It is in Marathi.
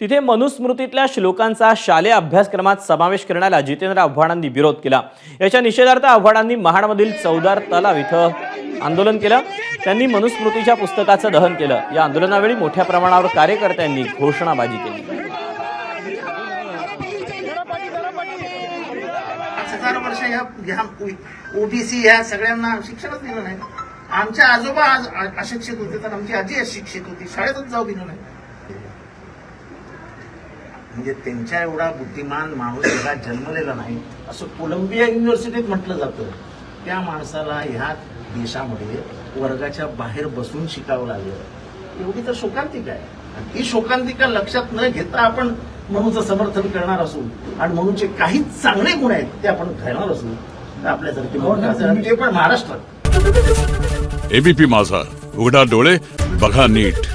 तिथे मनुस्मृतीतल्या श्लोकांचा शालेय अभ्यासक्रमात समावेश करण्याला जितेंद्र आव्हाडांनी विरोध केला. याच्या निषेधार्थ आव्हाडांनी महाडमधील चौदार तलाव इथं आंदोलन केलं. त्यांनी मनुस्मृतीच्या पुस्तकाचं दहन केलं. या आंदोलनावेळी मोठ्या प्रमाणावर कार्यकर्त्यांनी घोषणाबाजी केली. वर्ष ह्या ओबीसी ह्या सगळ्यांना शिक्षणच दिलं नाही. आमच्या आजोबा आज अशिक्षित होते तर आमची आजी अशिक्षित होती. शाळेतच जाऊ दिलं नाही. म्हणजे त्यांच्या एवढा बुद्धिमान माणूस जगात जन्मलेला नाही असं कोलंबिया युनिव्हर्सिटीत म्हटलं जातं. त्या माणसाला ह्या देशामध्ये वर्गाच्या बाहेर बसून शिकावं लागलं. एवढी तर शोकांतिका आहे. आणि ही शोकांतिका लक्षात न घेता आपण मनूचं समर्थन करणार असू आणि मनूचे काही चांगले गुण आहेत ते आपण घेणार असू तर आपल्यासारखे. आणि ते पण महाराष्ट्रात. एबीपी माझा. उघडा डोळे बघा नीट.